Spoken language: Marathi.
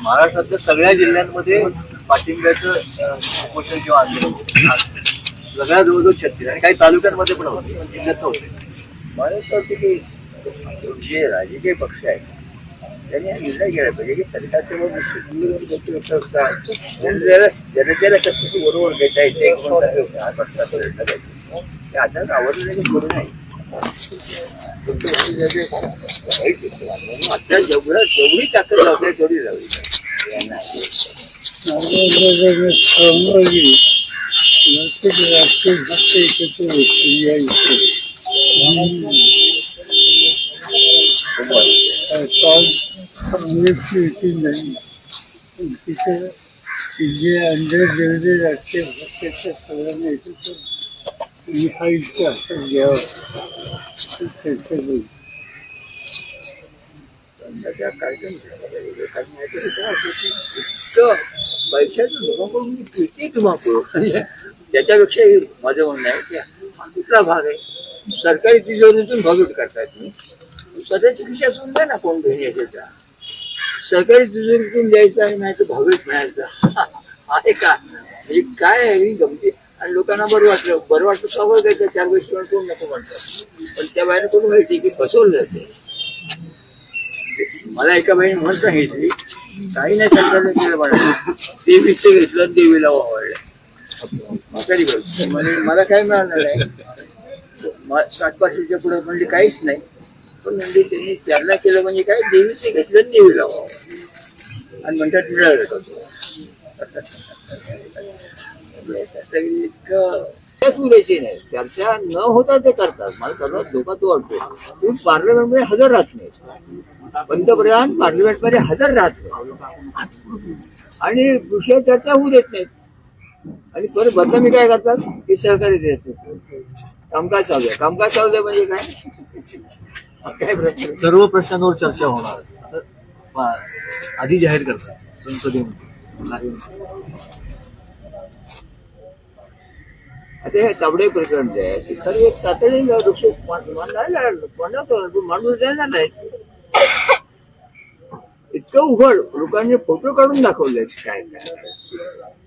महाराष्ट्रातल्या सगळ्या जिल्ह्यांमध्ये पाठिंब्याचं उपोषण किंवा आंदोलन होतं. सगळ्या जवळजवळ छत्तीस आणि काही तालुक्यांमध्ये पण होते जिल्ह्यात वाटतं की जे राजकीय पक्ष आहेत त्यांनी हा निर्णय घ्यायला पाहिजे की सरकारचे व जनतेला जनतेला कसं बरोबर घेता येते? आता आवडलं करू नाही फक्त त्याचे वाईट गोष्ट आहे. म्हणून आता जेवढं जेवढी ताकद लावते तेवढी लावली पक्ष एकत्र होते या इथे नाही जे अंडर जेवढे पक्षाच्या सगळ्यांना एकत्र फाईटचा हातात त्याचा कार्यक्रम झाला लोकांकडून किती धुमाकूळ त्याच्यापेक्षा माझं म्हणणं आहे की हा कुठला भाग आहे? सरकारी तिजोरीतून भागवत करताय तुम्ही. स्वतःची खिशा असून द्या ना कोण घेऊन यायचा सरकारी तिजोरीतून द्यायचा आहे नाही तर भावेत मिळायचा आहे का? हे काय आहे ही गमती? लोकांना बरं वाटलं. बरं वाटलं का सवय काय? चार गोष्टी कोण नको म्हणतात पण त्या बाहेर कोण माहिती की फसवलं जाते. मला एका बाईने म्हण सांगितली काही नाही सरकारने केलं म्हणा देवीचं घेतलं देवीला वावरलं. म्हातारी म्हणजे मला काय मिळालं नाही. साठ पाचशेच्या पुढे म्हणजे काहीच नाही. पण म्हणजे त्यांनी त्यांना केलं म्हणजे काय? देवीचं घेतलं देवीला वावरलं. आणि म्हणतात मिळालं सगळी इतकं चर्चाच नाही चर्चा न होता ते करतात मला सर्वात धोका तो वाटतो तुम्ही पार्लमेंटमध्ये हजर राहत नाही पंतप्रधान पार्लमेंटमध्ये हजर राहत नाही आणि विषय चर्चा होऊ देत नाहीत आणि परत बदनामी काय करतात की सहकार्य देत नाही. कामकाज चालू आहे कामकाज चालू आहे म्हणजे काय काय प्रश्न सर्व प्रश्नांवर चर्चा होणार असं आधी जाहीर करतात संसदेमध्ये आता हे ताबडे प्रकरण जे आहे ते खरं एक तातडीनं वृक्ष माणूस देणार नाही. इतकं उघड लोकांनी फोटो काढून दाखवले काय काय